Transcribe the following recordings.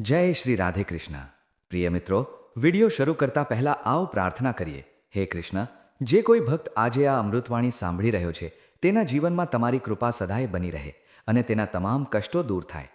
જય શ્રી રાધે કૃષ્ણ. પ્રિય મિત્રો, વિડિયો શરૂ કરતા પહેલા આવો પ્રાર્થના કરીએ. હે કૃષ્ણ, જે કોઈ ભક્ત આજે આ અમૃતવાણી સાંભળી રહ્યો છે, તેના જીવનમાં તમારી કૃપા સદાય બની રહે અને તેના તમામ કષ્ટો દૂર થાય.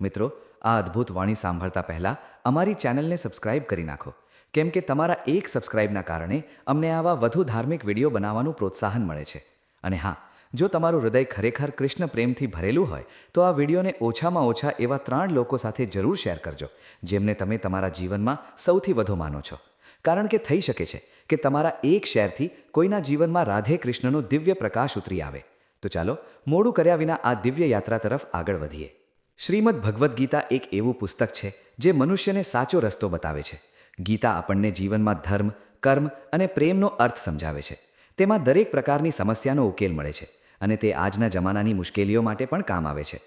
મિત્રો, આ અદ્ભુત વાણી સાંભળતા પહેલા અમારી ચેનલને સબસ્ક્રાઇબ કરી નાખો. કેમ કે તમારા એક સબસ્ક્રાઇબના કારણે અમને આવા વધુ ધાર્મિક વીડિયો બનાવવાનું પ્રોત્સાહન મળે છે. અને હા જો તમારું હૃદય ખરેખર કૃષ્ણ પ્રેમથી ભરેલું હોય, તો આ વિડીયોને ઓછામાં ઓછા એવા ત્રણ લોકો સાથે જરૂર શેર કરજો, જેમને તમે તમારા જીવનમાં સૌથી વધુ માનો છો. કારણ કે થઈ શકે છે કે તમારા એક શેરથી કોઈના જીવનમાં રાધે કૃષ્ણનો દિવ્ય પ્રકાશ ઉતરી આવે. તો ચાલો, મોડું કર્યા વિના આ દિવ્ય યાત્રા તરફ આગળ વધીએ. શ્રીમદ ભગવદ્ ગીતા એક એવું પુસ્તક છે, જે મનુષ્યને સાચો રસ્તો બતાવે છે. ગીતા આપણને જીવનમાં ધર્મ, કર્મ અને પ્રેમનો અર્થ સમજાવે છે. તેમાં દરેક પ્રકારની સમસ્યાનો ઉકેલ મળે છે અને તે આજના જમાનાની મુશ્કેલીઓ માટે પણ કામ આવે છે.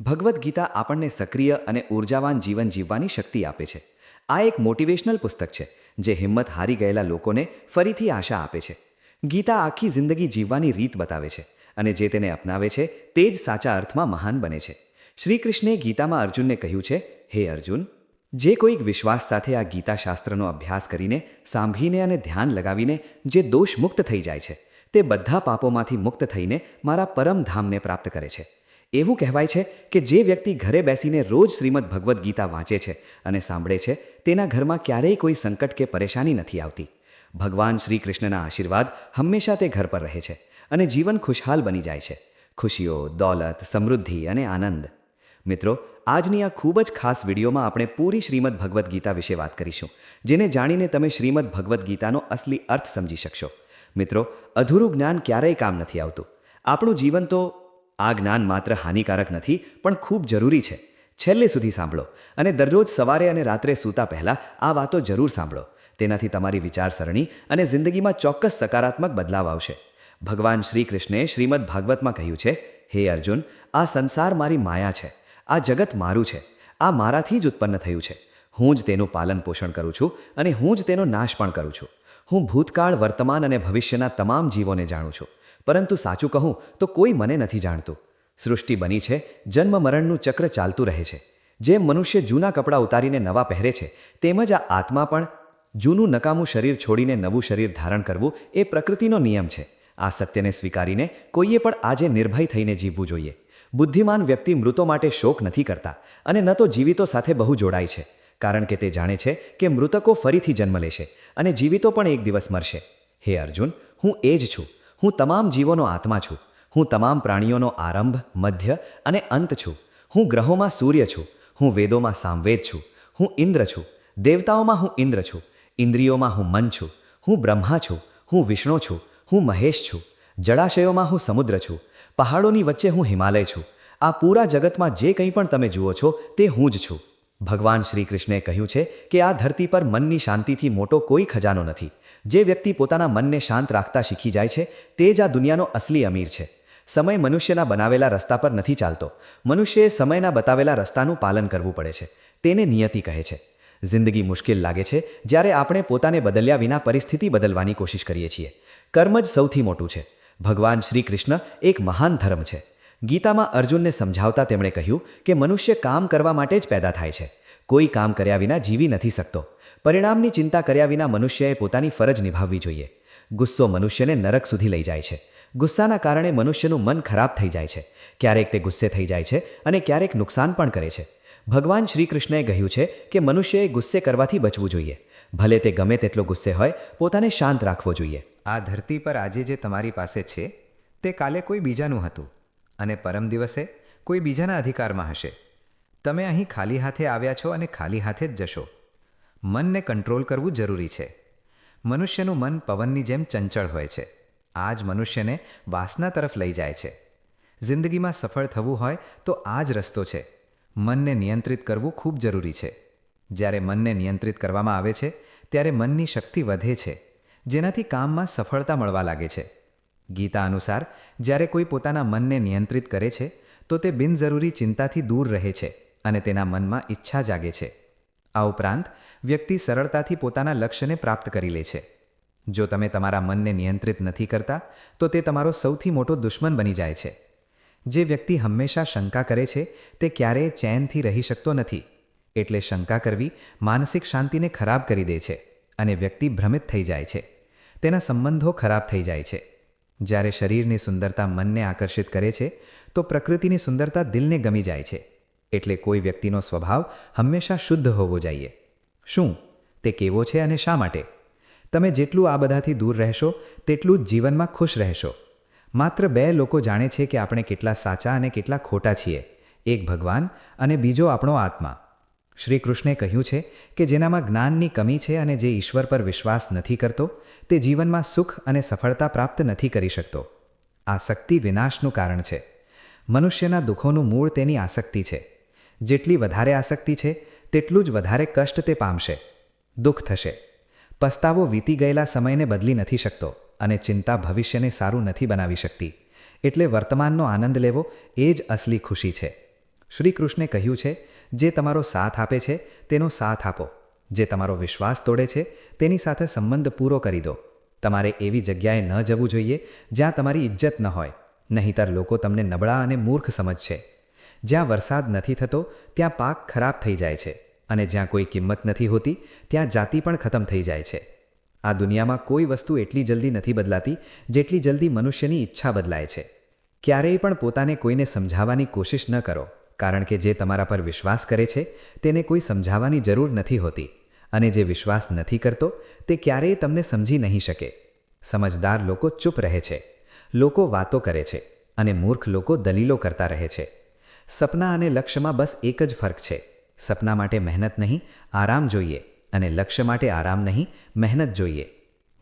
ભગવદ્ ગીતા આપણને સક્રિય અને ઉર્જાવાન જીવન જીવવાની શક્તિ આપે છે. આ એક મોટિવેશનલ પુસ્તક છે, જે હિંમત હારી ગયેલા લોકોને ફરીથી આશા આપે છે. ગીતા આખી જિંદગી જીવવાની રીત બતાવે છે અને જે તેને અપનાવે છે, તે જ સાચા અર્થમાં મહાન બને છે. શ્રી કૃષ્ણે ગીતામાં અર્જુનને કહ્યું છે, હે અર્જુન જે કોઈક વિશ્વાસ સાથે આ ગીતાશાસ્ત્રનો અભ્યાસ કરીને સાંભળીને અને ધ્યાન લગાવીને જે દોષ મુક્ત થઈ જાય છે, તે બધા પાપોમાંથી મુક્ત થઈને મારા પરમધામને પ્રાપ્ત કરે છે. એવું કહેવાય છે કે જે વ્યક્તિ ઘરે બેસીને રોજ શ્રીમદ ભગવદ્ ગીતા વાંચે છે અને સાંભળે છે, તેના ઘરમાં ક્યારેય કોઈ સંકટ કે પરેશાની નથી આવતી. ભગવાન શ્રી કૃષ્ણના આશીર્વાદ હંમેશા તે ઘર પર રહે છે અને જીવન ખુશહાલ બની જાય છે. ખુશીઓ, દોલત, સમૃદ્ધિ અને આનંદ. મિત્રો આજની આ ખૂબ જ ખાસ વિડીયોમાં આપણે પૂરી શ્રીમદ ભગવદ્ ગીતા વિશે વાત કરીશું, જેને જાણીને તમે શ્રીમદ ભગવદ્ ગીતાનો અસલી અર્થ સમજી શકશો. મિત્રો, અધૂરું જ્ઞાન ક્યારેય કામ નથી આવતું. આપણું જીવન તો આ જ્ઞાન માત્ર હાનિકારક નથી, પણ ખૂબ જરૂરી છે. છેલ્લે સુધી સાંભળો અને દરરોજ સવારે અને રાત્રે સૂતા પહેલાં આ વાતો જરૂર સાંભળો. તેનાથી તમારી વિચારસરણી અને જિંદગીમાં ચોક્કસ સકારાત્મક બદલાવ આવશે. ભગવાન શ્રી કૃષ્ણે શ્રીમદ ભાગવતમાં કહ્યું છે, હે અર્જુન, આ સંસાર મારી માયા છે. આ જગત મારું છે. આ મારાથી જ ઉત્પન્ન થયું છે. હું જ તેનું પાલન પોષણ કરું છું અને હું જ તેનો નાશ પણ કરું છું. હું ભૂતકાળ, વર્તમાન અને ભવિષ્યના તમામ જીવોને જાણું છું. પરંતુ સાચું કહું તો કોઈ મને નથી જાણતું. સૃષ્ટિ બની છે, જન્મ મરણનું ચક્ર ચાલતું રહે છે. જેમ મનુષ્ય જૂના કપડાં ઉતારીને નવા પહેરે છે તેમજ આ આત્મા પણ જૂનું નકામું શરીર છોડીને નવું શરીર ધારણ કરવું એ પ્રકૃતિનો નિયમ છે. આ સત્યને સ્વીકારીને કોઈએ પણ આજે નિર્ભય થઈને જીવવું જોઈએ. બુદ્ધિમાન વ્યક્તિ મૃતો માટે શોક નથી કરતા અને ન તો જીવિતો સાથે બહુ જોડાય છે, કારણ કે તે જાણે છે કે મૃતકો ફરીથી જન્મ લેશે અને જીવિતો પણ એક દિવસ મરશે. હે અર્જુન, હું એ જ છું. હું તમામ જીવોનો આત્મા છું. હું તમામ પ્રાણીઓનો આરંભ, મધ્ય અને અંત છું. હું ગ્રહોમાં સૂર્ય છું. હું વેદોમાં સામવેદ છું. હું ઇન્દ્ર છું. દેવતાઓમાં હું ઇન્દ્ર છું. ઇન્દ્રિયોમાં હું મન છું. હું બ્રહ્મા છું. હું વિષ્ણુ છું. હું મહેશ છું. જળાશયોમાં હું સમુદ્ર છું. પહાડોની વચ્ચે હું હિમાલય છું. આ પૂરા જગતમાં જે કંઈ પણ તમે જુઓ છો, તે હું જ છું. ભગવાન શ્રી કૃષ્ણે કહ્યું છે કે આ ધરતી પર મનની શાંતિથી મોટો કોઈ ખજાનો નથી. જે વ્યક્તિ પોતાના મનને શાંત રાખતા શીખી જાય છે, તે જ આ દુનિયાનો અસલી અમીર છે. સમય મનુષ્યના બનાવેલા રસ્તા પર નથી ચાલતો. મનુષ્યએ સમયના બતાવેલા રસ્તાનું પાલન કરવું પડે છે. તેને નિયતિ કહે છે. જિંદગી મુશ્કેલ લાગે છે જ્યારે આપણે પોતાને બદલ્યા વિના પરિસ્થિતિ બદલવાની કોશિશ કરીએ છીએ. કર્મ જ સૌથી મોટું છે. ભગવાન શ્રી કૃષ્ણ એક મહાન ધર્મ છે. ગીતામાં અર્જુનને સમજાવતા તેમણે કહ્યું કે મનુષ્ય કામ કરવા માટે જ પેદા થાય છે. કોઈ કામ કર્યા વિના જીવી નથી શકતો. પરિણામની ચિંતા કર્યા વિના મનુષ્યએ પોતાની ફરજ નિભાવવી જોઈએ. ગુસ્સો મનુષ્યને નરક સુધી લઈ જાય છે. ગુસ્સાના કારણે મનુષ્યનું મન ખરાબ થઈ જાય છે. ક્યારેક તે ગુસ્સે થઈ જાય છે અને ક્યારેક નુકસાન પણ કરે છે. ભગવાન શ્રી કૃષ્ણએ કહ્યું છે કે મનુષ્યએ ગુસ્સે કરવાથી બચવું જોઈએ. ભલે તે ગમે તેટલો ગુસ્સે હોય, પોતાને શાંત રાખવો જોઈએ. આ ધરતી પર આજે જે તમારી પાસે છે, તે કાલે કોઈ બીજાનું હતું અને પરમ દિવસે કોઈ બીજાના અધિકારમાં હશે. તમે અહીં ખાલી હાથે આવ્યા છો અને ખાલી હાથે જ જશો. મનને કંટ્રોલ કરવું જરૂરી છે. મનુષ્યનું મન પવનની જેમ ચંચળ હોય છે. આ જ મનુષ્યને વાસના તરફ લઈ જાય છે. જિંદગીમાં સફળ થવું હોય તો આ જ રસ્તો છે. મનને નિયંત્રિત કરવું ખૂબ જરૂરી છે. જ્યારે મનને નિયંત્રિત કરવામાં આવે છે, ત્યારે મનની શક્તિ વધે છે. જેનાથી કામમાં સફળતા મળવા લાગે છે. ગીતા અનુસાર, જ્યારે કોઈ પોતાના મનને નિયંત્રિત કરે છે, તો તે બિનજરૂરી ચિંતાથી દૂર રહે છે અને તેના મનમાં ઈચ્છા જાગે છે. આ ઉપરાંત, વ્યક્તિ સરળતાથી પોતાના લક્ષ્યને પ્રાપ્ત કરી લે છે. જો તમે તમારા મનને નિયંત્રિત નથી કરતા, તો તે તમારો સૌથી મોટો દુશ્મન બની જાય છે. જે વ્યક્તિ હંમેશા શંકા કરે છે, તે ક્યારેય ચેનથી રહી શકતો નથી. એટલે શંકા કરવી માનસિક શાંતિને ખરાબ કરી દે છે અને વ્યક્તિ ભ્રમિત થઈ જાય છે. તેના સંબંધો ખરાબ થઈ જાય છે. જ્યારે શરીરની સુંદરતા મનને આકર્ષિત કરે છે, તો પ્રકૃતિની સુંદરતા દિલને ગમી જાય છે. એટલે કોઈ વ્યક્તિનો સ્વભાવ હંમેશા શુદ્ધ હોવો જોઈએ. શું? તે કેવો છે અને શા માટે? તમે જેટલું આ બધાથી દૂર રહેશો, તેટલું જ જીવનમાં ખુશ રહેશો. માત્ર બે લોકો જાણે છે કે આપણે કેટલા સાચા અને કેટલા ખોટા છીએ. એક ભગવાન અને બીજો આપણો આત્મા. શ્રી કૃષ્ણે કહ્યું છે કે જેનામાં જ્ઞાનની કમી છે અને જે ઈશ્વર પર વિશ્વાસ નથી કરતો, તે જીવનમાં સુખ અને સફળતા પ્રાપ્ત નથી કરી શકતો. આસક્તિ વિનાશનું કારણ છે. મનુષ્યના દુઃખોનું મૂળ તેની આસક્તિ છે. જેટલી વધારે આસક્તિ છે, તેટલું જ વધારે કષ્ટ તે પામશે. દુઃખ થશે. પસ્તાવો વીતી ગયેલા સમયને બદલી નથી શકતો અને ચિંતા ભવિષ્યને સારું નથી બનાવી શકતી. એટલે વર્તમાનનો આનંદ લેવો એ જ અસલી ખુશી છે. શ્રી કૃષ્ણે કહ્યું છે જે તમારો સાથ આપે છે, તેનો સાથ આપો. જે તમારો વિશ્વાસ તોડે છે, તેની સાથે સંબંધ પૂરો કરી દો. તમારે એવી જગ્યાએ ન જવું જોઈએ જ્યાં તમારી ઇજ્જત ન હોય. નહીંતર લોકો તમને નબળા અને મૂર્ખ સમજશે. જ્યાં વરસાદ નથી થતો, ત્યાં પાક ખરાબ થઈ જાય છે અને જ્યાં કોઈ કિંમત નથી હોતી, ત્યાં જાતિ પણ ખતમ થઈ જાય છે. આ દુનિયામાં કોઈ વસ્તુ એટલી જલ્દી નથી બદલાતી, જેટલી જલ્દી મનુષ્યની ઈચ્છા બદલાય છે. ક્યારેય પણ પોતાને કોઈને સમજાવવાની કોશિશ ન કરો. કારણ કે જે તમારા પર વિશ્વાસ કરે છે, તેને કોઈ સમજાવવાની જરૂર નથી હોતી. અને જે વિશ્વાસ નથી કરતો, તે ક્યારેય તમને સમજી નહીં શકે. સમજદાર લોકો ચૂપ રહે છે. લોકો વાતો કરે છે અને મૂર્ખ લોકો દલીલો કરતા રહે છે. સપના અને લક્ષ્યમાં બસ એક જ ફરક છે. સપના માટે મહેનત નહીં, આરામ જોઈએ અને લક્ષ્ય માટે આરામ નહીં, મહેનત જોઈએ.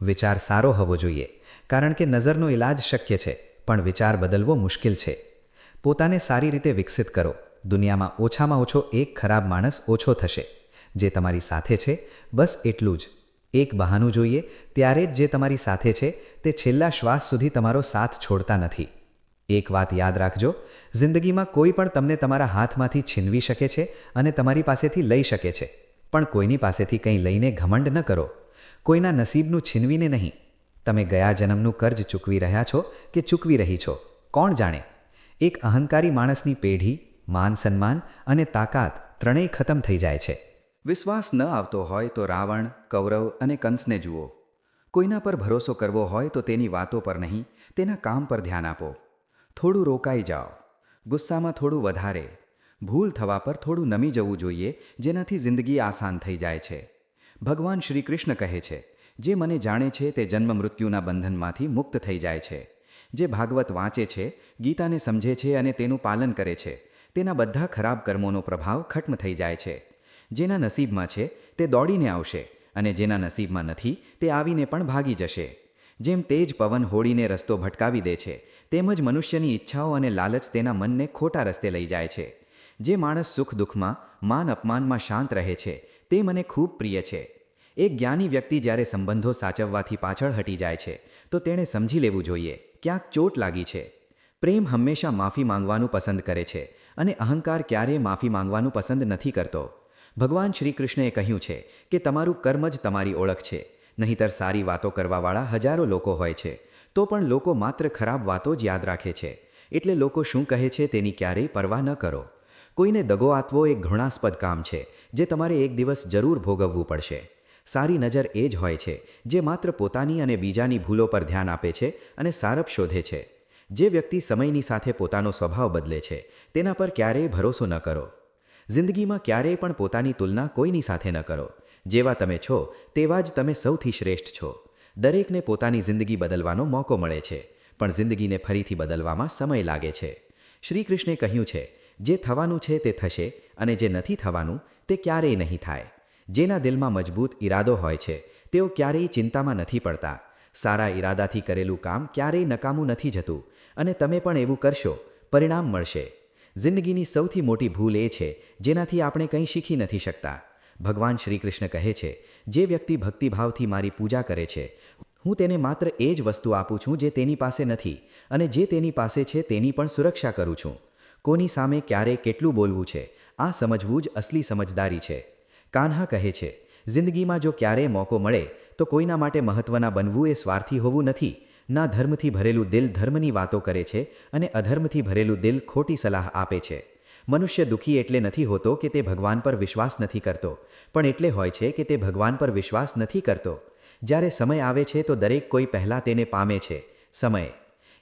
વિચાર સારો હોવો જોઈએ, કારણ કે નજરનો ઇલાજ શક્ય છે, પણ વિચાર બદલવો મુશ્કેલ છે. પોતાને સારી રીતે વિકસિત કરો. દુનિયામાં ઓછામાં ઓછો એક ખરાબ માણસ ઓછો થશે. જે તમારી સાથે છે, બસ એટલું જ. એક બહાનું જોઈએ, ત્યારે જ જે તમારી સાથે છે, તે છેલ્લા શ્વાસ સુધી તમારો સાથ છોડતા નથી. એક વાત યાદ રાખજો, જિંદગીમાં કોઈ પણ તમને તમારા હાથમાંથી છીનવી શકે છે અને તમારી પાસેથી લઈ શકે છે. પણ કોઈની પાસેથી કંઈ લઈને ઘમંડ ન કરો. કોઈના નસીબનું છીનવીને નહીં. તમે ગયા જન્મનું કર્જ ચૂકવી રહ્યા છો કે ચૂકવી રહી છો? કોણ જાણે? એક અહંકારી માણસની પેઢી માન સન્માન અને તાકાત ત્રણેય ખતમ થઈ જાય છે. વિશ્વાસ ન આવતો હોય તો રાવણ, કૌરવ અને કંસને જુઓ. કોઈના પર ભરોસો કરવો હોય તો તેની વાતો પર નહીં, તેના કામ પર ધ્યાન આપો. થોડું રોકાઈ જાઓ. ગુસ્સામાં થોડું વધારે. ભૂલ થવા પર થોડું નમી જવું જોઈએ, જેનાથી જિંદગી આસાન થઈ જાય છે. ભગવાન શ્રી કૃષ્ણ કહે છે, જે મને જાણે છે તે જન્મ મૃત્યુના બંધનમાંથી મુક્ત થઈ જાય છે. જે ભાગવત વાંચે છે, ગીતાને સમજે છે અને તેનું પાલન કરે છે. તેના બધા ખરાબ કર્મોનો પ્રભાવ ખત્મ થઈ જાય છે. જેના નસીબમાં છે, તે દોડીને આવશે અને જેના નસીબમાં નથી, તે આવીને પણ ભાગી જશે. જેમ તેજ પવન હોડીને રસ્તો ભટકાવી દે છે, તેમજ મનુષ્યની ઈચ્છાઓ અને લાલચ તેના મનને ખોટા રસ્તે લઈ જાય છે. જે માણસ સુખ દુઃખમાં, માન અપમાનમાં શાંત રહે છે, તે મને ખૂબ પ્રિય છે. એક જ્ઞાની વ્યક્તિ જ્યારે સંબંધો સાચવવાથી પાછળ હટી જાય છે, તો તેણે સમજી લેવું જોઈએ, ક્યાંક ચોટ લાગી છે. પ્રેમ હંમેશા માફી માંગવાનું પસંદ કરે છે અને અહંકાર ક્યારેય માફી માંગવાનું પસંદ નથી કરતો. ભગવાન શ્રી કૃષ્ણએ કહ્યું છે કે તમારું કર્મ જ તમારી ઓળખ છે, નહીંતર સારી વાતો કરવાવાળા હજારો લોકો હોય છે. તો પણ લોકો માત્ર ખરાબ વાતો જ યાદ રાખે છે, એટલે લોકો શું કહે છે તેની ક્યારેય પરવા ન કરો. કોઈને દગો આપવો એક ઘૃણાસ્પદ કામ છે, જે તમારે એક દિવસ જરૂર ભોગવવું પડશે. સારી નજર એ જ હોય છે, જે માત્ર પોતાની અને બીજાની ભૂલો પર ધ્યાન આપે છે અને સારપ શોધે છે. જે વ્યક્તિ સમયની સાથે પોતાનો સ્વભાવ બદલે છે, તેના પર ક્યારેય ભરોસો ન કરો. જિંદગીમાં ક્યારેય પણ પોતાની તુલના કોઈની સાથે ન કરો. જેવા તમે છો, તેવા જ તમે સૌથી શ્રેષ્ઠ છો. દરેકને પોતાની જિંદગી બદલવાનો મોકો મળે છે, પણ જિંદગીને ફરીથી બદલવામાં સમય લાગે છે. શ્રી કૃષ્ણે કહ્યું છે, જે થવાનું છે તે થશે અને જે નથી થવાનું, તે ક્યારેય નહીં થાય. જેના દિલમાં મજબૂત ઈરાદો હોય છે, તેઓ ક્યારેય ચિંતામાં નથી પડતા. સારા ઈરાદાથી કરેલું કામ ક્યારેય નકામું નથી જતું. અને તમે પણ એવું કરશો, પરિણામ મળશે. જિંદગીની સૌથી મોટી ભૂલ એ છે, જેનાથી આપણે કંઈ શીખી નથી શકતા. ભગવાન શ્રી કૃષ્ણ કહે છે, જે વ્યક્તિ ભક્તિભાવથી મારી પૂજા કરે છે, હું તેને માત્ર એ જ વસ્તુ આપું છું જે તેની પાસે નથી, અને જે તેની પાસે છે તેની પણ સુરક્ષા કરું છું. કોની સામે ક્યારે કેટલું બોલવું છે, આ સમજવું જ અસલી સમજદારી છે. કાન્હા કહે છે, જિંદગીમાં જો ક્યારેય મોકો મળે, તો કોઈના માટે મહત્વના બનવું એ સ્વાર્થી હોવું નથી ના ધર્મથી ભરેલું દિલ ધર્મની વાતો કરે છે અને અધર્મથી ભરેલું દિલ ખોટી સલાહ આપે છે. મનુષ્ય દુઃખી એટલે નથી હોતો કે તે ભગવાન પર વિશ્વાસ નથી કરતો, પણ એટલે હોય છે કે તે ભગવાન પર વિશ્વાસ નથી કરતો. જ્યારે સમય આવે છે તો દરેક કોઈ પહેલાં તેને પામે છે, સમય.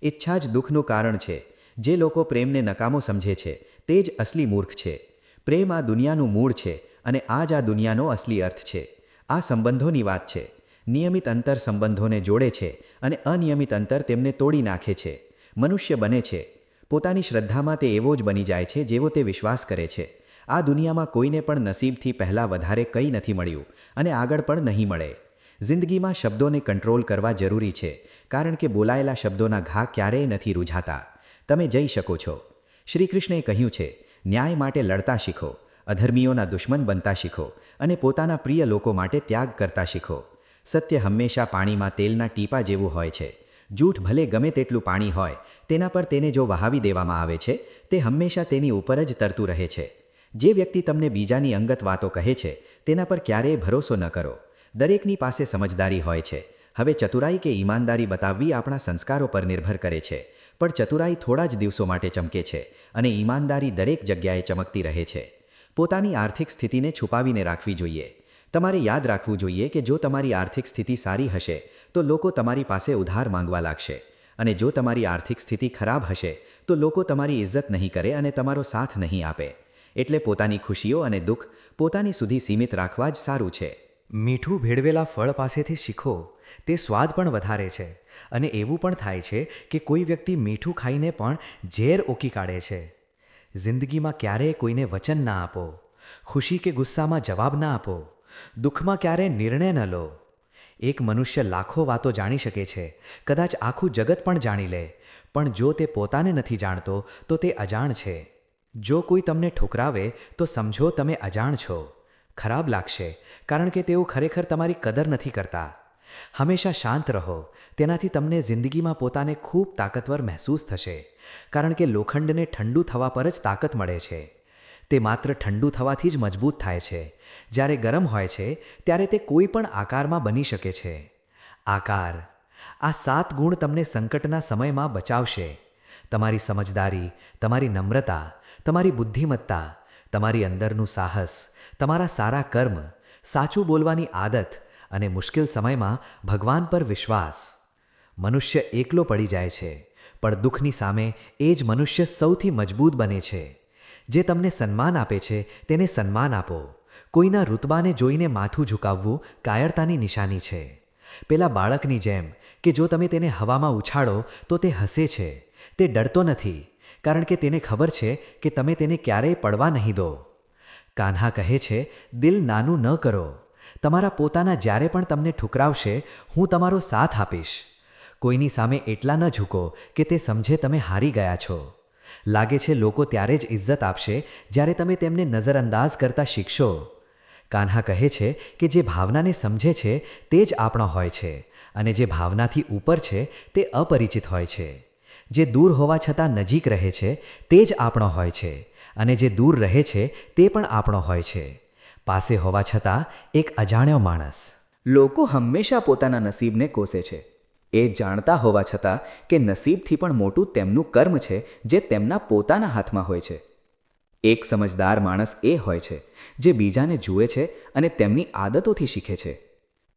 ઈચ્છા જ દુઃખનું કારણ છે. જે લોકો પ્રેમને નકામો સમજે છે, તે જ અસલી મૂર્ખ છે. પ્રેમ આ દુનિયાનું મૂળ છે અને આ જ આ દુનિયાનો અસલી અર્થ છે. આ સંબંધોની વાત છે. નિયમિત અંતર સંબંધોને જોડે છે અને અનિયમિત અંતર તેમને તોડી નાખે છે. મનુષ્ય બને છે. પોતાની શ્રદ્ધામાં તે એવો જ બની જાય છે જેવો તે વિશ્વાસ કરે છે. આ દુનિયામાં કોઈને પણ નસીબથી પહેલાં વધારે કંઈ નથી મળ્યું અને આગળ પણ નહીં મળે. જિંદગીમાં શબ્દોને કંટ્રોલ કરવા જરૂરી છે, કારણ કે બોલાયેલા શબ્દોના ઘા ક્યારેય નથી રૂઝાતા. તમે જઈ શકો છો. શ્રી કૃષ્ણએ કહ્યું છે, ન્યાય માટે લડતા શીખો, અધર્મીઓના દુશ્મન બનતા શીખો અને પોતાના પ્રિય લોકો માટે ત્યાગ કરતા શીખો. સત્ય હંમેશા પાણીમાં તેલના ટીપા જેવું હોય છે. જૂઠ ભલે ગમે તેટલું પાણી હોય, તેના પર તેને જો વહાવી દેવામાં આવે છે, તે હંમેશા તેની ઉપર જ તરતું રહે છે. જે વ્યક્તિ તમને બીજાની અંગત વાતો કહે છે, તેના પર ક્યારેય ભરોસો ન કરો. દરેકની પાસે સમજદારી હોય છે. હવે ચતુરાઈ કે ઈમાનદારી બતાવવી આપણા સંસ્કારો પર નિર્ભર કરે છે. પણ ચતુરાઈ થોડા જ દિવસો માટે ચમકે છે અને ઈમાનદારી દરેક જગ્યાએ ચમકતી રહે છે. પોતાની આર્થિક સ્થિતિને છુપાવીને રાખવી જોઈએ. તમારે યાદ રાખવું જોઈએ કે જો તમારી આર્થિક સ્થિતિ સારી હશે, તો લોકો તમારી પાસે ઉધાર માંગવા લાગશે. અને જો તમારી આર્થિક સ્થિતિ ખરાબ હશે, તો લોકો તમારી ઇજ્જત નહીં કરે અને તમારો સાથ નહીં આપે. એટલે પોતાની ખુશીઓ અને દુઃખ પોતાની સુધી સીમિત રાખવા જ સારું છે. મીઠું ભેળવેલા ફળ પાસેથી શીખો. તે સ્વાદ પણ વધારે છે. અને એવું પણ થાય છે કે કોઈ વ્યક્તિ મીઠું ખાઈને પણ ઝેર ઓકી કાઢે છે. જિંદગીમાં ક્યારેય કોઈને વચન ના આપો. ખુશી કે ગુસ્સામાં જવાબ ના આપો. દુઃખમાં ક્યારેય નિર્ણય ન લો. એક મનુષ્ય લાખો વાતો જાણી શકે છે, કદાચ આખું જગત પણ જાણી લે, પણ જો તે પોતાને નથી જાણતો, તો તે અજાણ છે. જો કોઈ તમને ઠુકરાવે, તો સમજો તમે અજાણ છો. ખરાબ લાગશે, કારણ કે તેઓ ખરેખર તમારી કદર નથી કરતા. હંમેશા શાંત રહો, તેનાથી તમને જિંદગીમાં પોતાને ખૂબ તાકતવર મહેસૂસ થશે, કારણ કે લોખંડને ઠંડુ થવા પર જ તાકાત મળે છે. તે માત્ર ઠંડુ થવાથી જ મજબૂત થાય છે જ્યારે ગરમ હોય છે, ત્યારે તે કોઈ પણ આકારમાં બની શકે છે. આકાર. આ સાત ગુણ તમને સંકટના સમયમાં બચાવશે. તમારી સમજદારી, તમારી નમ્રતા, તમારી બુદ્ધિમત્તા, તમારી અંદરનું સાહસ, તમારા સારા કર્મ, સાચું બોલવાની આદત અને મુશ્કેલ સમયમાં ભગવાન પર વિશ્વાસ. મનુષ્ય એકલો પડી જાય છે, પણ દુઃખની સામે એ જ મનુષ્ય સૌથી મજબૂત બને છે. જે તમને સન્માન આપે છે, તેને સન્માન આપો. કોઈના રૂતબાને જોઈને માથું ઝુકાવવું કાયરતાની નિશાની છે. પેલા બાળકની જેમ કે જો તમે તેને હવામાં ઉછાળો, તો તે હસે છે. તે ડરતો નથી, કારણ કે તેને ખબર છે કે તમે તેને ક્યારેય પડવા નહીં દો. કાન્હા કહે છે, દિલ નાનું ન કરો. તમારા પોતાના જ્યારે પણ તમને ઠુકરાવશે, હું તમારો સાથ આપીશ. કોઈની સામે એટલા ન ઝૂકો કે તે સમજે તમે હારી ગયા છો. લાગે છે લોકો ત્યારે જ ઇજ્જત આપશે જ્યારે તમે તેમને નજરઅંદાજ કરતા શીખશો. કાન્હા કહે છે કે જે ભાવનાને સમજે છે, તે જ આપણો હોય છે અને જે ભાવનાથી ઉપર છે, તે અપરિચિત હોય છે. જે દૂર હોવા છતાં નજીક રહે છે, તે જ આપણો હોય છે અને જે દૂર રહે છે, તે પણ આપણો હોય છે. પાસે હોવા છતાં એક અજાણ્યો માણસ. લોકો હંમેશા પોતાના નસીબને કોસે છે. એ જાણતા હોવા છતાં કે નસીબથી પણ મોટું તેમનું કર્મ છે, જે તેમના પોતાના હાથમાં હોય છે. એક સમજદાર માણસ એ હોય છે, જે બીજાને જુએ છે અને તેમની આદતોથી શીખે છે.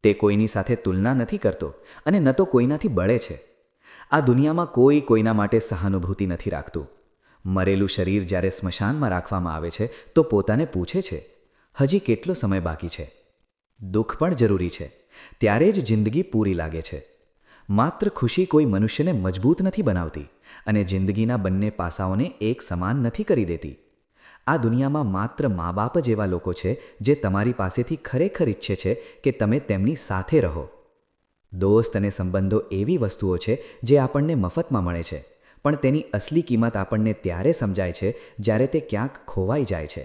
તે કોઈની સાથે તુલના નથી કરતો અને ન તો કોઈનાથી બળે છે. આ દુનિયામાં કોઈ કોઈના માટે સહાનુભૂતિ નથી રાખતું. મરેલું શરીર જ્યારે સ્મશાનમાં રાખવામાં આવે છે, તો પોતાને પૂછે છે, હજી કેટલો સમય બાકી છે? દુઃખ પણ જરૂરી છે. ત્યારે જ જિંદગી પૂરી લાગે છે. માત્ર ખુશી કોઈ મનુષ્યને મજબૂત નથી બનાવતી અને જિંદગીના બંને પાસાઓને એક સમાન નથી કરી દેતી. આ દુનિયામાં માત્ર મા બાપ જ એવા લોકો છે જે તમારી પાસેથી ખરેખર ઈચ્છે છે કે તમે તેમની સાથે રહો. દોસ્ત અને સંબંધો એવી વસ્તુઓ છે જે આપણને મફતમાં મળે છે, પણ તેની અસલી કિંમત આપણને ત્યારે સમજાય છે જ્યારે તે ક્યાંક ખોવાઈ જાય છે.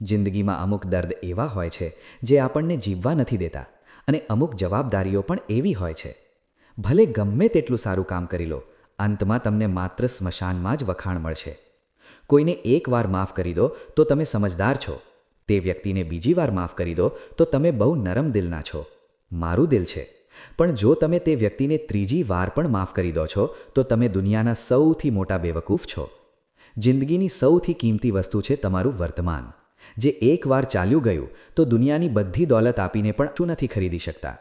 જિંદગીમાં અમુક દર્દ એવા હોય છે જે આપણને જીવવા નથી દેતા અને અમુક જવાબદારીઓ પણ એવી હોય છે. ભલે ગમે તેટલું સારું કામ કરી લો, અંતમાં તમને માત્ર સ્મશાનમાં જ વખાણ મળશે. કોઈને એકવાર માફ કરી દો, તો તમે સમજદાર છો. તે વ્યક્તિને બીજી વાર માફ કરી દો, તો તમે બહુ નરમ દિલના છો. મારું દિલ છે. પણ જો તમે તે વ્યક્તિને ત્રીજી વાર પણ માફ કરી દો છો, તો તમે દુનિયાના સૌથી મોટા બેવકૂફ છો. જિંદગીની સૌથી કિંમતી વસ્તુ છે તમારું વર્તમાન. જે એકવાર ચાલ્યું ગયું, તો દુનિયાની બધી દોલત આપીને પણ શું નથી ખરીદી શકતા?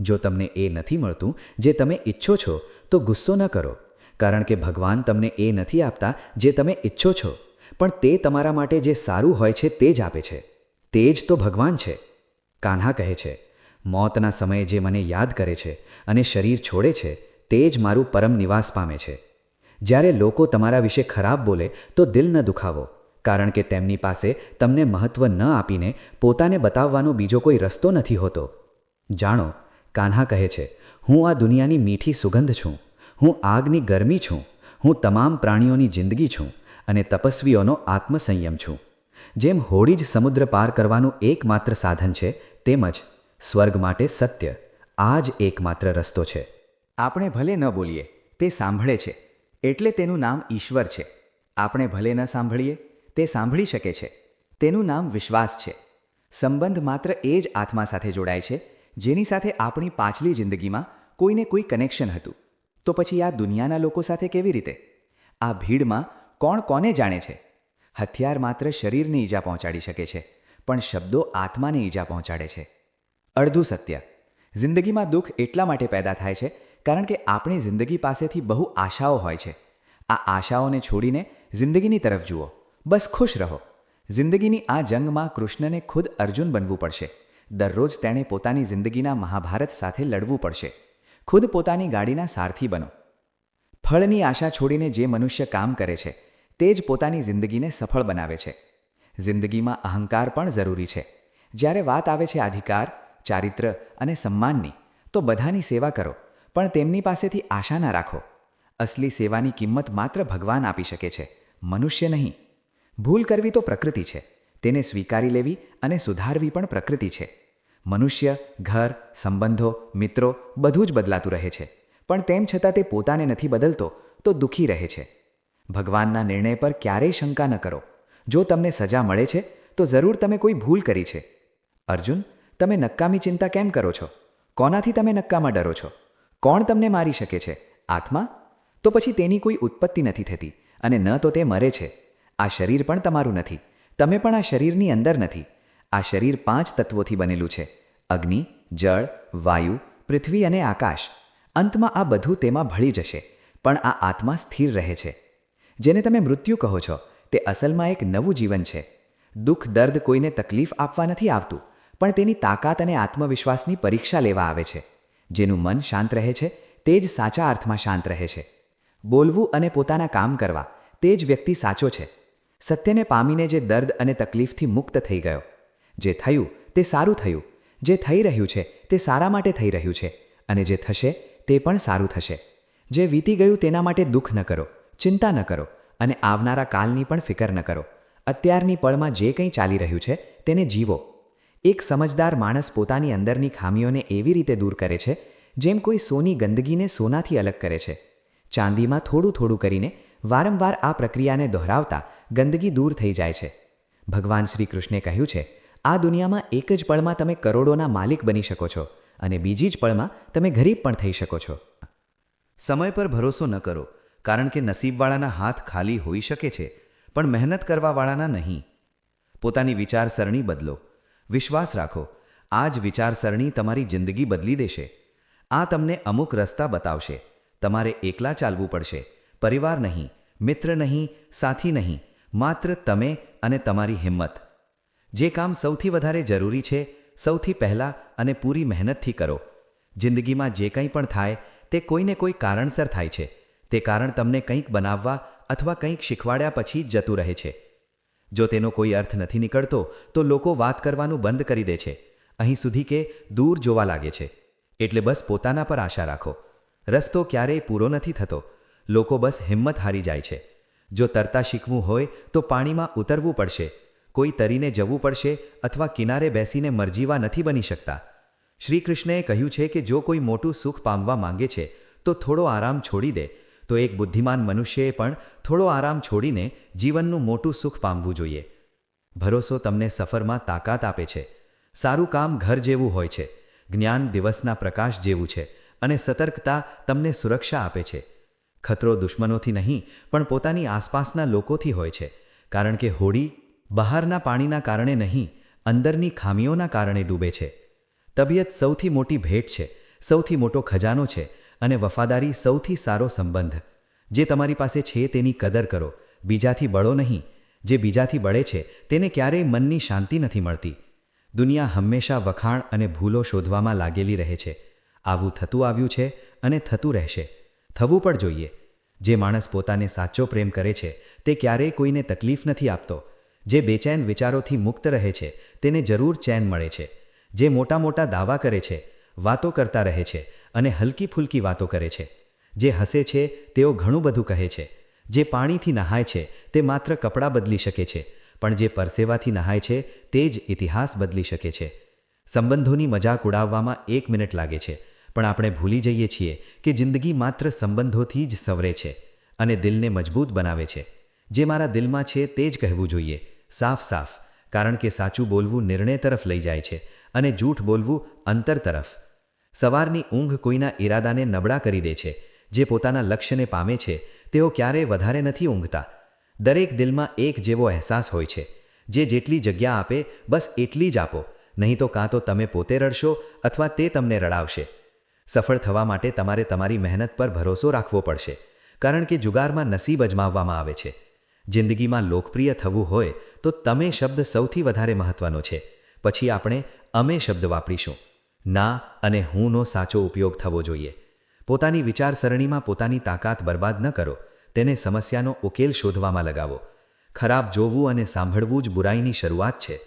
જો તમને એ નથી મળતું, જે તમે ઈચ્છો છો, તો ગુસ્સો ન કરો. કારણ કે ભગવાન તમને એ નથી આપતા જે તમે ઈચ્છો છો. પણ તે તમારા માટે જે સારું હોય છે તે જ આપે છે. તે જ તો ભગવાન છે. કાન્હા કહે છે, મોતના સમયે જે મને યાદ કરે છે અને શરીર છોડે છે, તે જ મારું પરમ નિવાસ પામે છે. જ્યારે લોકો તમારા વિશે ખરાબ બોલે, તો દિલ ન દુખાવો, કારણ કે તેમની પાસે તમને મહત્ત્વ ન આપીને પોતાને બતાવવાનો બીજો કોઈ રસ્તો નથી હોતો. જાણો, કાન્હા કહે છે, હું આ દુનિયાની મીઠી સુગંધ છું. હું આગની ગરમી છું, હું તમામ પ્રાણીઓની જિંદગી છું અને તપસ્વીઓનો આત્મસંયમ છું. જેમ હોડી જ સમુદ્ર પાર કરવાનું એકમાત્ર સાધન છે, તેમજ સ્વર્ગ માટે સત્ય, આ જ એકમાત્ર રસ્તો છે. આપણે ભલે ન બોલીએ, તે સાંભળે છે, એટલે તેનું નામ ઈશ્વર છે. આપણે ભલે ન સાંભળીએ, તે સાંભળી શકે છે. તેનું નામ વિશ્વાસ છે. સંબંધ માત્ર એ જ આત્મા સાથે જોડાય છે, જેની સાથે આપણી પાછલી જિંદગીમાં કોઈને કોઈ કનેક્શન હતું. તો પછી આ દુનિયાના લોકો સાથે કેવી રીતે? આ ભીડમાં કોણ કોને જાણે છે? હથિયાર માત્ર શરીરને ઈજા પહોંચાડી શકે છે, પણ શબ્દો આત્માને ઈજા પહોંચાડે છે. અડધું સત્ય. જિંદગીમાં દુઃખ એટલા માટે પેદા થાય છે, કારણ કે આપણી જિંદગી પાસેથી બહુ આશાઓ હોય છે. આ આશાઓને છોડીને જિંદગીની તરફ જુઓ. બસ ખુશ રહો. જિંદગીની આ જંગમાં કૃષ્ણને ખુદ અર્જુન બનવું પડશે. દરરોજ તેણે પોતાની જિંદગીના મહાભારત સાથે લડવું પડશે. ખુદ પોતાની ગાડીના સારથી બનો. ફળની આશા છોડીને જે મનુષ્ય કામ કરે છે, તે જ પોતાની જિંદગીને સફળ બનાવે છે. જિંદગીમાં અહંકાર પણ જરૂરી છે. જ્યારે વાત આવે છે અધિકાર, ચારિત્ર અને સન્માનની, તો બધાની સેવા કરો, પણ તેમની પાસેથી આશા ના રાખો. અસલી સેવાની કિંમત માત્ર ભગવાન આપી શકે છે, મનુષ્ય નહીં. ભૂલ કરવી તો પ્રકૃતિ છે. તેને સ્વીકારી લેવી અને સુધારવી પણ પ્રકૃતિ છે. મનુષ્ય, ઘર, સંબંધો, મિત્રો બધું જ બદલાતું રહે છે. પણ તેમ છતાં તે પોતાને નથી બદલતો, તો દુઃખી રહે છે. ભગવાનના નિર્ણય પર ક્યારેય શંકા ન કરો. જો તમને સજા મળે છે, તો જરૂર તમે કોઈ ભૂલ કરી છે. અર્જુન, તમે નક્કામી ચિંતા કેમ કરો છો? કોનાથી તમે નક્કામાં ડરો છો? કોણ તમને મારી શકે છે? આત્મા? તો પછી તેની કોઈ ઉત્પત્તિ નથી થતી, અને ન તો તે મરે છે. આ શરીર પણ તમારું નથી. તમે પણ આ શરીરની અંદર નથી. આ શરીર પાંચ તત્વોથી બનેલું છે. અગ્નિ, જળ, વાયુ, પૃથ્વી અને આકાશ. અંતમાં આ બધું તેમાં ભળી જશે, પણ આ આત્મા સ્થિર રહે છે. જેને તમે મૃત્યુ કહો છો, તે અસલમાં એક નવું જીવન છે. દુઃખ, દર્દ કોઈને તકલીફ આપવા નથી આવતું, પણ તેની તાકાત અને આત્મવિશ્વાસની પરીક્ષા લેવા આવે છે. જેનું મન શાંત રહે છે, તે જ સાચા અર્થમાં શાંત રહે છે. બોલવું અને પોતાના કામ કરવા, તે જ વ્યક્તિ સાચો છે. સત્યને પામીને જે દર્દ અને તકલીફથી મુક્ત થઈ ગયો. જે થયું તે સારું થયું. જે થઈ રહ્યું છે તે સારા માટે થઈ રહ્યું છે અને જે થશે તે પણ સારું થશે. જે વીતી ગયું તેના માટે દુઃખ ન કરો, ચિંતા ન કરો અને આવનારા કાલની પણ ફિકર ન કરો. અત્યારની પળમાં જે કંઈ ચાલી રહ્યું છે તેને જીવો. એક સમજદાર માણસ પોતાની અંદરની ખામીઓને એવી રીતે દૂર કરે છે, જેમ કોઈ સોની ગંદગીને સોનાથી અલગ કરે છે. ચાંદીમાં થોડું થોડું કરીને વારંવાર આ પ્રક્રિયાને દોહરાવતા ગંદગી દૂર થઈ જાય છે. ભગવાન શ્રી કૃષ્ણે કહ્યું છે આ દુનિયામાં એક જ પળમાં તમે કરોડોના માલિક બની શકો છો અને બીજી જ પળમાં તમે ગરીબ પણ થઈ શકો છો. સમય પર ભરોસો ન કરો, કારણ કે નસીબવાળાના હાથ ખાલી હોઈ શકે છે, પણ મહેનત કરવાવાળાના નહીં. પોતાની વિચારસરણી બદલો. વિશ્વાસ રાખો આ જ વિચારસરણી તમારી જિંદગી બદલી દેશે. આ તમને અમુક રસ્તા બતાવશે. તમારે એકલા ચાલવું પડશે. પરિવાર નહીં, મિત્ર નહીં, સાથી નહીં, માત્ર તમે અને તમારી હિંમત. જે કામ સૌથી વધારે જરૂરી છે, સૌથી પહેલાં અને પૂરી મહેનતથી કરો. જિંદગીમાં જે કંઈ પણ થાય, તે કોઈને કોઈ કારણસર થાય છે. તે કારણ તમને કંઈક બનાવવા અથવા કંઈક શીખવાડ્યા પછી જ જતું રહે છે. જો તેનો કોઈ અર્થ નથી નીકળતો, તો લોકો વાત કરવાનું બંધ કરી દે છે. અહીં સુધી કે દૂર જોવા લાગે છે. એટલે બસ પોતાના પર આશા રાખો. રસ્તો ક્યારેય પૂરો નથી થતો. લોકો બસ હિંમત હારી જાય છે. જો તરતા શીખવું હોય, તો પાણીમાં ઉતરવું પડશે. કોઈ તરીને જવું પડશે અથવા કિનારે બેસીને મરજીવા નથી બની શકતા. શ્રી કૃષ્ણએ કહ્યું છે કે જો કોઈ મોટું સુખ પામવા માંગે છે, તો થોડો આરામ છોડી દે. તો એક બુદ્ધિમાન મનુષ્યએ પણ થોડો આરામ છોડીને જીવનનું મોટું સુખ પામવું જોઈએ. ભરોસો તમને સફરમાં તાકાત આપે છે. સારું કામ ઘર જેવું હોય છે. જ્ઞાન દિવસના પ્રકાશ જેવું છે અને સતર્કતા તમને સુરક્ષા આપે છે. ખતરો દુશ્મનોથી નહીં, પણ પોતાની આસપાસના લોકોથી હોય છે. કારણ કે હોડી બહારના પાણીના કારણે નહીં, અંદરની ખામીઓના કારણે ડૂબે છે. તબિયત સૌથી મોટી ભેટ છે, સૌથી મોટો ખજાનો છે અને વફાદારી સૌથી સારો સંબંધ. જે તમારી પાસે છે તેની કદર કરો, બીજાથી બળો નહીં, જે બીજાથી બળે છે તેને ક્યારેય મનની શાંતિ નથી મળતી. દુનિયા હંમેશા વખાણ અને ભૂલો શોધવામાં લાગેલી રહે છે. આવું થતું આવ્યું છે અને થતું રહેશે. થવું પણ જોઈએ. જે માણસ પોતાને સાચો પ્રેમ કરે છે તે ક્યારેય કોઈને તકલીફ નથી આપતો. જે બેચેન વિચારોથી મુક્ત રહે છે, તેને જરૂર ચેન મળે છે. જે મોટા મોટા દાવા કરે છે, વાતો કરતા રહે છે અને હલકી ફૂલકી વાતો કરે છે. જે હસે છે, તેઓ ઘણું બધું કહે છે. જે પાણીથી નહાય છે, તે માત્ર કપડાં બદલી શકે છે, પણ જે પરસેવાથી નહાય છે, તે જ ઇતિહાસ બદલી શકે છે. સંબંધોની મજાક ઉડાવવામાં એક મિનિટ લાગે છે, પણ આપણે ભૂલી જઈએ છીએ કે જિંદગી માત્ર સંબંધોથી જ સવરે છે અને દિલને મજબૂત બનાવે છે. જે મારા દિલમાં છે, તે જ કહેવું જોઈએ. સાફ સાફ, કારણ કે સાચું બોલવું નિર્ણય તરફ લઈ જાય છે અને જૂઠ બોલવું અંતર તરફ. સવારની ઊંઘ કોઈના ઈરાદાને નબળા કરી દે છે, જે પોતાના લક્ષ્યને પામે છે, તેઓ ક્યારેય વધારે નથી ઊંઘતા. દરેક દિલમાં એક જેવો અહેસાસ હોય છે, જે જેટલી જગ્યા આપે, બસ એટલી જ આપો, નહીં તો કાં તો તમે પોતે રડશો અથવા તે તમને રડાવશે. સફળ થવા માટે તમારે તમારી મહેનત પર ભરોસો રાખવો પડશે, કારણ કે જુગારમાં નસીબ અજમાવવામાં આવે છે. જિંદગીમાં લોકપ્રિય થવું હોય તો તમે શબ્દ સૌથી વધારે મહત્વનો છે. પછી આપણે અમે શબ્દ વાપરીશું. ના અને હુંનો સાચો ઉપયોગ થવો જોઈએ. પોતાની વિચારસરણીમાં પોતાની તાકાત બરબાદ ન કરો. તેને સમસ્યાનો ઉકેલ શોધવામાં લગાવો. ખરાબ જોવું અને સાંભળવું જ બુરાઈની શરૂઆત છે.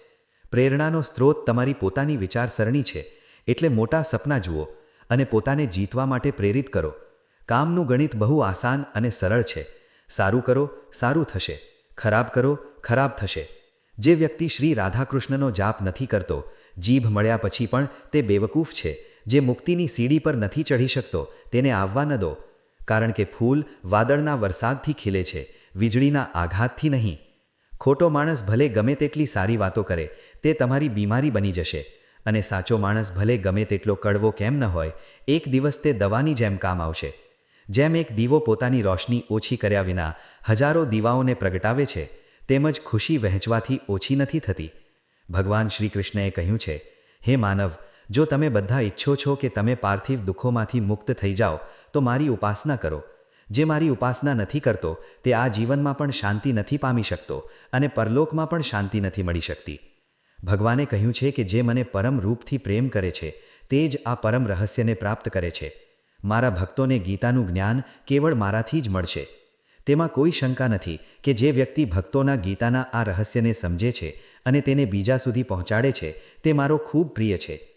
પ્રેરણાનો સ્ત્રોત તમારી પોતાની વિચારસરણી છે. એટલે મોટા સપના જુઓ અને પોતાને જીતવા માટે પ્રેરિત કરો. કામનું ગણિત બહુ આસાન અને સરળ છે. સારું કરો, સારું થશે. ખરાબ કરો, ખરાબ થશે. જે વ્યક્તિ શ્રી રાધાકૃષ્ણનો જાપ નથી કરતો, જીભ મળ્યા પછી પણ તે બેવકૂફ છે. જે મુક્તિની સીડી પર નથી ચઢી શકતો, તેને આવવા ન દો. કારણ કે ફૂલ વાદળના વરસાદથી ખીલે છે, વીજળીના આઘાતથી નહીં. ખોટો માણસ ભલે ગમે તેટલી સારી વાતો કરે, તે તમારી બીમારી બની જશે. અને સાચો માણસ ભલે ગમે તેટલો કડવો કેમ ન હોય, એક દિવસ તે દવાની જેમ કામ આવશે. જેમ એક દીવો પોતાની રોશની ઓછી કર્યા વિના હજારો દીવાઓને પ્રગટાવે છે, તેમજ ખુશી વહેંચવાથી ઓછી નથી થતી. ભગવાન શ્રી કૃષ્ણએ કહ્યું છે, હે માનવ, જો તમે બધા ઈચ્છો છો કે તમે પાર્થિવ દુઃખોમાંથી મુક્ત થઈ જાઓ, તો મારી ઉપાસના કરો. જે મારી ઉપાસના નથી કરતો, તે આ જીવનમાં પણ શાંતિ નથી પામી શકતો અને પરલોકમાં પણ શાંતિ નથી મળી શકતી. ભગવાને કહ્યું છે કે જે મને પરમ રૂપથી પ્રેમ કરે છે, તે જ આ પરમ રહસ્યને પ્રાપ્ત કરે છે. મારા ભક્તોને ગીતાનું જ્ઞાન કેવળ મારાથી જ મળશે. તેમાં કોઈ શંકા નથી કે જે વ્યક્તિ ભક્તોના ગીતાના આ રહસ્યને સમજે છે અને તેને બીજા સુધી પહોંચાડે છે, તે મારો ખૂબ પ્રિય છે.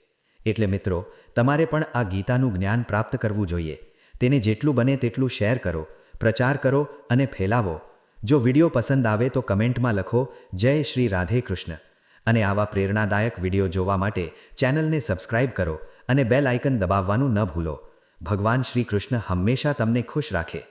એટલે મિત્રો, તમારે પણ આ ગીતાનું જ્ઞાન પ્રાપ્ત કરવું જોઈએ. તેને જેટલું બને તેટલું શેર કરો, પ્રચાર કરો અને ફેલાવો. જો વીડિયો પસંદ આવે તો કમેન્ટમાં લખો, જય શ્રી રાધે કૃષ્ણ. અને આવા પ્રેરણાદાયક વીડિયો જોવા માટે ચેનલને સબસ્ક્રાઇબ કરો અને બેલ આઇકન દબાવવાનું ન ભૂલો. ભગવાન શ્રી કૃષ્ણ હંમેશા તમને ખુશ રાખે.